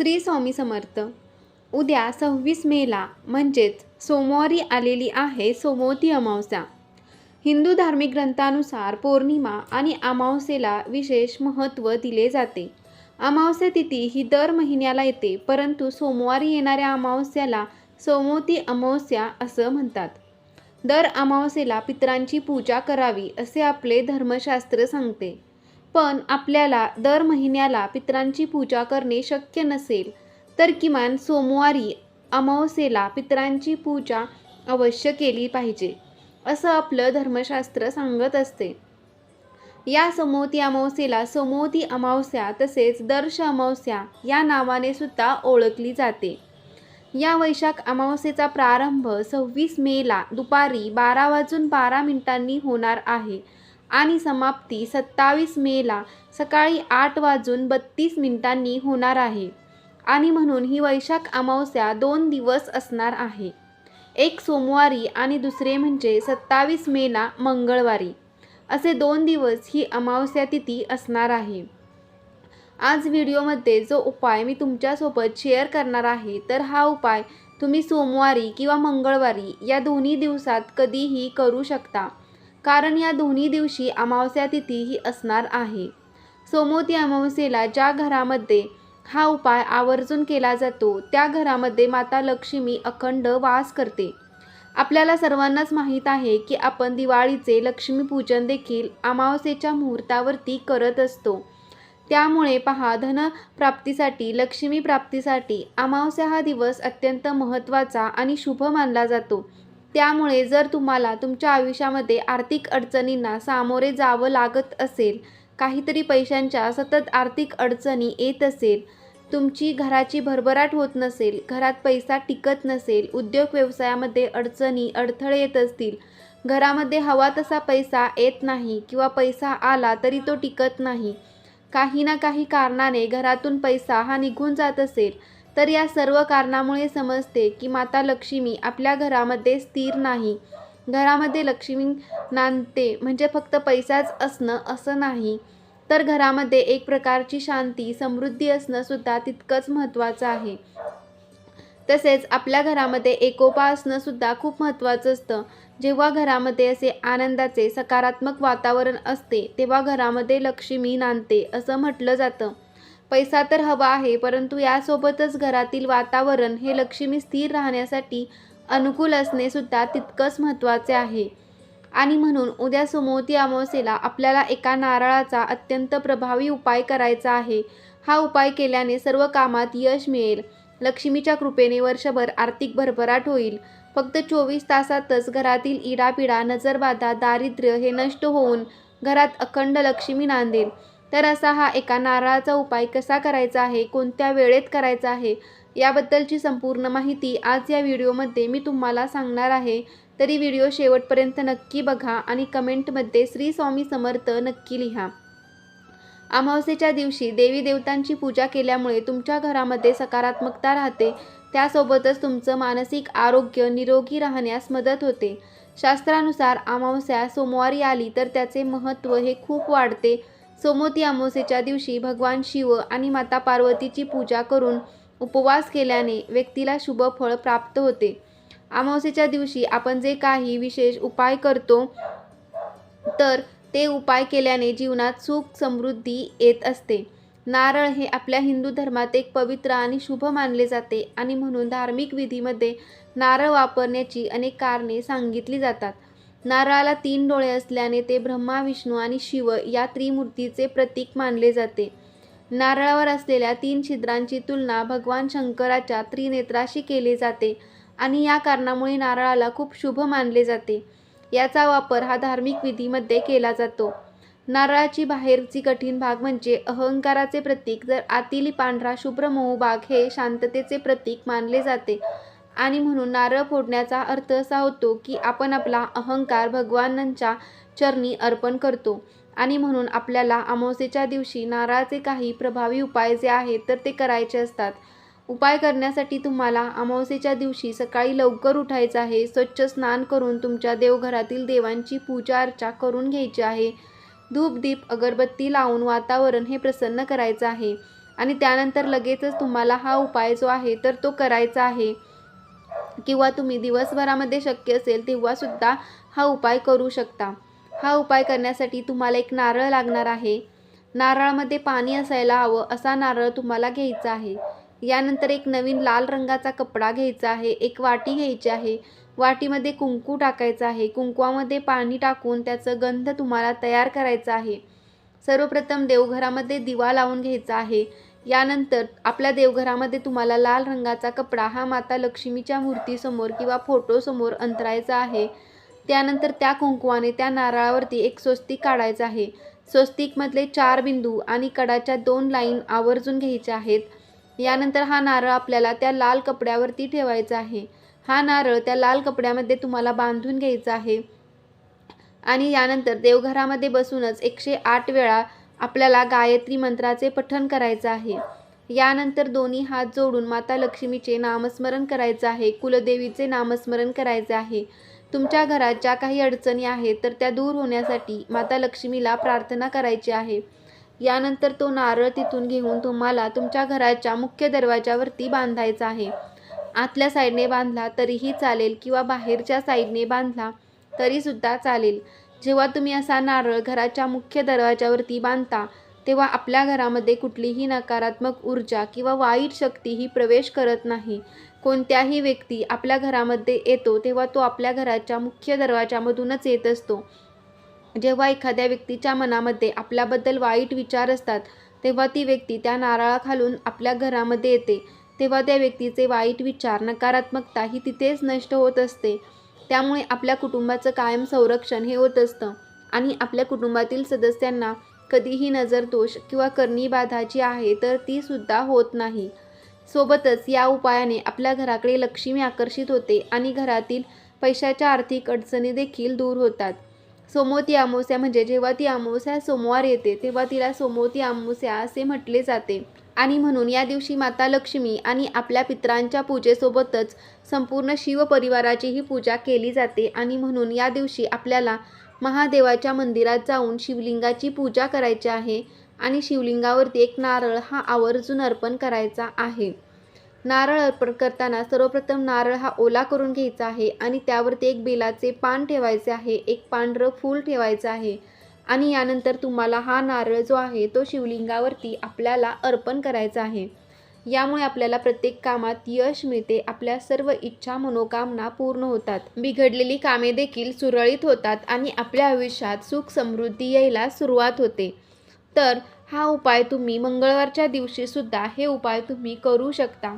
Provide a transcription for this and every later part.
श्री स्वामी समर्थ. उद्या सव्वीस मेला म्हणजेच सोमवारी आलेली आहे सोमवती अमावस्या. हिंदू धार्मिक ग्रंथानुसार पौर्णिमा आणि अमावस्येला विशेष महत्त्व दिले जाते. अमावस्या तिथी ही दर महिन्याला येते परंतु सोमवारी येणाऱ्या अमावस्याला सोमवती अमावस्या असं म्हणतात. दर अमावस्येला पितरांची पूजा करावी असे आपले धर्मशास्त्र सांगते. पण आपल्याला दर महिन्याला पितरांची पूजा करणे शक्य नसेल तर किमान सोमवारी अमावस्येला पितरांची पूजा अवश्य केली पाहिजे असं आपलं धर्मशास्त्र सांगत असते. या समोती अमावस्येला समोवती अमावस्या तसेच दर्श अमावस्या या नावाने सुद्धा ओळखली जाते. या वैशाख अमावस्येचा प्रारंभ सव्वीस मेला दुपारी बारा वाजून बारा मिनिटांनी होणार आहे. आणि समाप्ती सत्तावीस मेला सकाळी आठ वाजून बत्तीस मिनिटांनी होणार आहे. आणि म्हणून ही वैशाख अमावस्या दोन दिवस असणार आहे. एक सोमवारी आणि दुसरे म्हणजे सत्तावीस मेला मंगळवारी. असे दोन दिवस ही अमावस्या तिथी असणार आहे. आज व्हिडिओमध्ये जो उपाय मी तुमच्यासोबत शेअर करणार आहे तर हा उपाय तुम्ही सोमवारी किंवा मंगळवारी या दोन्ही दिवसात कधीही करू शकता. कारण या दोन्ही दिवशी अमावस्या तिथी ही असणार आहे. सोमवती अमावस्येला ज्या घरामध्ये हा उपाय आवर्जून केला जातो त्या घरामध्ये माता लक्ष्मी अखंड वास करते. आपल्याला सर्वांनाच माहीत आहे की आपण दिवाळीचे लक्ष्मीपूजन देखील अमावस्येच्या मुहूर्तावरती करत असतो. त्यामुळे पहा धनप्राप्तीसाठी लक्ष्मी प्राप्तीसाठी अमावस्या हा दिवस अत्यंत महत्त्वाचा आणि शुभ मानला जातो. त्यामुळे जर तुम्हाला तुमच्या आयुष्यामध्ये आर्थिक अडचणींना सामोरे जावं लागत असेल काहीतरी पैशांच्या सतत आर्थिक अडचणी येत असेल तुमची घराची भरभराट होत नसेल घरात पैसा टिकत नसेल उद्योग व्यवसायामध्ये अडचणी अडथळे येत असतील घरामध्ये हवा तसा पैसा येत नाही किंवा पैसा आला तरी तो टिकत नाही काही ना काही कारणाने घरातून पैसा हा निघून जात असेल तर या सर्व कारणामुळे समजते की माता लक्ष्मी आपल्या घरामध्ये स्थिर नाही. घरामध्ये लक्ष्मी नांदते म्हणजे फक्त पैसाच असणं असं नाही. तर घरामध्ये एक प्रकारची शांती समृद्धी असणं सुद्धा तितकंच महत्त्वाचं आहे. तसेच आपल्या घरामध्ये एकोपा असणं सुद्धा खूप महत्त्वाचं असतं. जेव्हा घरामध्ये असे आनंदाचे सकारात्मक वातावरण असते तेव्हा घरामध्ये लक्ष्मी नांदते असं म्हटलं जातं. पैसा तर हवा आहे परंतु यासोबतच घरातील वातावरण हे लक्ष्मी स्थिर राहण्यासाठी अनुकूल असणे सुद्धा तितकंच महत्त्वाचे आहे. आणि म्हणून उद्या सुमोती अमावस्येला आपल्याला एका नारळाचा अत्यंत प्रभावी उपाय करायचा आहे. हा उपाय केल्याने सर्व कामात यश मिळेल. लक्ष्मीच्या कृपेने वर्षभर आर्थिक भरभराट होईल. फक्त चोवीस तासातच घरातील इडापिडा नजरबाधा दारिद्र्य हे नष्ट होऊन घरात अखंड लक्ष्मी नांदेल. तर असा हा एका नारळाचा उपाय कसा करायचा आहे? कोणत्या वेळेत करायचा आहे? याबद्दलची संपूर्ण माहिती आज या व्हिडिओमध्ये मी तुम्हाला सांगणार आहे. तरी व्हिडिओ शेवटपर्यंत नक्की बघा आणि कमेंटमध्ये श्री स्वामी समर्थ नक्की लिहा. अमावस्येच्या दिवशी देवी देवतांची पूजा केल्यामुळे तुमच्या घरामध्ये सकारात्मकता राहते. त्यासोबतच तुमचं मानसिक आरोग्य निरोगी राहण्यास मदत होते. शास्त्रानुसार अमावस्या सोमवारी आली तर त्याचे महत्त्व हे खूप वाढते. सोमवती अमावस्येच्या दिवशी भगवान शिव आणि माता पार्वतीची पूजा करून उपवास केल्याने व्यक्तीला शुभ फळ प्राप्त होते. अमावस्येच्या दिवशी आपण जे काही विशेष उपाय करतो तर ते उपाय केल्याने जीवनात सुख समृद्धी येत असते. नारळ हे आपल्या हिंदू धर्मात एक पवित्र आणि शुभ मानले जाते आणि म्हणून धार्मिक विधीमध्ये नारळ वापरण्याची अनेक कारणे सांगितली जातात. नारळाला तीन डोळे असल्याने ते ब्रह्मा विष्णू आणि शिव या त्रिमूर्तीचे प्रतीक मानले जाते. नारळावर असलेल्या तीन छिद्रांची तुलना भगवान शंकराच्या त्रिनेत्राशी केली जाते आणि या कारणामुळे नारळाला खूप शुभ मानले जाते. याचा वापर हा धार्मिक विधीमध्ये केला जातो. नारळाची बाहेरची कठीण भाग म्हणजे अहंकाराचे प्रतीक. जर आतील पांढरा शुभ्र मऊ भाग हे शांततेचे प्रतीक मानले जाते आणि म्हणून नारळ फोडण्याचा अर्थ असा होतो की आपण आपला अहंकार भगवानांच्या चरणी अर्पण करतो. आणि म्हणून आपल्याला अमावस्येच्या दिवशी नारळाचे काही प्रभावी उपाय जे आहेत तर ते करायचे असतात. उपाय करण्यासाठी तुम्हाला अमावस्येच्या दिवशी सकाळी लवकर उठायचं आहे. स्वच्छ स्नान करून तुमच्या देवघरातील देवांची पूजा अर्चा करून घ्यायची आहे. धूप दीप अगरबत्ती लावून वातावरण हे प्रसन्न करायचं आहे. आणि त्यानंतर लगेचच तुम्हाला हा उपाय जो आहे तर तो करायचा आहे. किंवा तुम्ही दिवसभरामध्ये शक्य असेल तेव्हासुद्धा हा उपाय करू शकता. हा उपाय करण्यासाठी तुम्हाला एक नारळ लागणार आहे. नारळामध्ये पाणी असायला हवं असा नारळ तुम्हाला घ्यायचा आहे. यानंतर एक नवीन लाल रंगाचा कपडा घ्यायचा आहे एक वाटी घ्यायची आहे. वाटीमध्ये कुंकू टाकायचं आहे. कुंकवामध्ये पाणी टाकून त्याचं गंध तुम्हाला तयार करायचा आहे. सर्वप्रथम देवघरामध्ये दिवा लावून घ्यायचा आहे. यानंतर आपल्या देवघरामध्ये तुम्हाला लाल रंगाचा कपडा हा माता लक्ष्मीच्या मूर्तीसमोर किंवा फोटोसमोर अंतरायचा आहे. त्यानंतर त्या कुंकवाने त्या नारळावरती एक स्वस्तिक काढायचं आहे. स्वस्तिकमधले चार बिंदू आणि कडाच्या दोन लाईन आवर्जून घ्यायच्या आहेत. यानंतर हा नारळ आपल्याला त्या लाल कपड्यावरती ठेवायचा आहे. हा नारळ त्या लाल कपड्यामध्ये तुम्हाला बांधून घ्यायचा आहे. आणि यानंतर देवघरामध्ये बसूनच एकशे आठ वेळा आपल्याला गायत्री मंत्राचे पठण करायचं आहे. यानंतर दोन्ही हात जोडून माता लक्ष्मीचे नामस्मरण करायचं आहे. कुलदेवीचे नामस्मरण करायचे आहे. तुमच्या घरात ज्या काही अडचणी आहेत तर त्या दूर होण्यासाठी माता लक्ष्मीला प्रार्थना करायची आहे. यानंतर तो नारळ तिथून घेऊन तुम्हाला तुमच्या घराच्या मुख्य दरवाजावरती बांधायचा आहे. आतल्या साईडने बांधला तरीही चालेल किंवा बाहेरच्या साईडने बांधला तरीसुद्धा चालेल. जेव्हा तुम्ही असा नारळ घराच्या मुख्य दरवाजावरती बांधता तेव्हा आपल्या घरामध्ये कुठलीही नकारात्मक ऊर्जा किंवा वाईट शक्ती ही प्रवेश करत नाही. कोणत्याही व्यक्ती आपल्या घरामध्ये येतो तेव्हा तो आपल्या घराच्या मुख्य दरवाजामधूनच येत असतो. जेव्हा एखाद्या व्यक्तीच्या मनामध्ये आपल्याबद्दल वाईट विचार असतात तेव्हा ती व्यक्ती त्या नारळाखालून आपल्या घरामध्ये येते. तेव्हा त्या व्यक्तीचे वाईट विचार नकारात्मकता ही तिथेच नष्ट होत असते. त्यामुळे आपल्या कुटुंबाचं कायम संरक्षण हे होत असतं. आणि आपल्या कुटुंबातील सदस्यांना कधीही नजरदोष किंवा करणी बाधा जी आहे तर ती सुद्धा होत नाही. सोबतच या उपायाने आपल्या घराकडे लक्ष्मी आकर्षित होते आणि घरातील पैशाच्या आर्थिक अडचणी देखील दूर होतात. सोमोती अमावस्या म्हणजे जेव्हा ती अमावस्या सोमवार येते तेव्हा तिला सोमवती अमावस्या असे म्हटले जाते. आणि म्हणून या दिवशी माता लक्ष्मी आणि आपल्या पित्रांच्या पूजेसोबतच संपूर्ण शिव परिवाराचीही पूजा केली जाते. आणि म्हणून या दिवशी आपल्याला महादेवाच्या मंदिरात जाऊन शिवलिंगाची पूजा करायची आहे आणि शिवलिंगावरती एक नारळ हा आवर्जून अर्पण करायचा आहे. नारळ अर्पण करताना सर्वप्रथम नारळ हा ओला करून घ्यायचा आहे आणि त्यावरती एक बेलाचे पान ठेवायचे आहे. एक पांढरं फूल ठेवायचं आहे. आणि यानंतर तुम्हाला हा नारळ जो आहे तो शिवलिंगावरती आपल्याला अर्पण करायचा आहे. यामुळे आपल्याला प्रत्येक कामात यश मिळते आपल्या सर्व इच्छा मनोकामना पूर्ण होतात. बिघडलेली कामे देखील सुरळीत होतात आणि आपल्या आयुष्यात सुख समृद्धी यायला सुरुवात होते. तर हा उपाय तुम्ही मंगळवारच्या दिवशी सुद्धा हे उपाय तुम्ही करू शकता.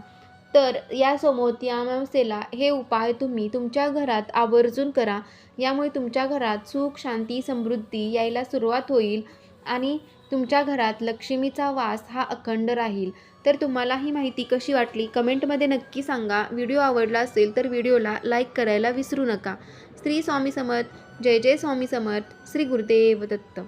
तर या सोमवती अमावस्येला हे उपाय तुम्ही तुमच्या घरात आवर्जून करा. यामुळे तुमच्या घरात सुख शांती समृद्धी यायला सुरुवात होईल आणि तुमच्या घरात लक्ष्मीचा वास हा अखंड राहील. तर तुम्हाला ही माहिती कशी वाटली? कमेंटमध्ये नक्की सांगा. व्हिडिओ आवडला असेल तर व्हिडिओला लाईक करायला विसरू नका. श्री स्वामी समर्थ. जय जय स्वामी समर्थ. श्री गुरुदेव दत्त.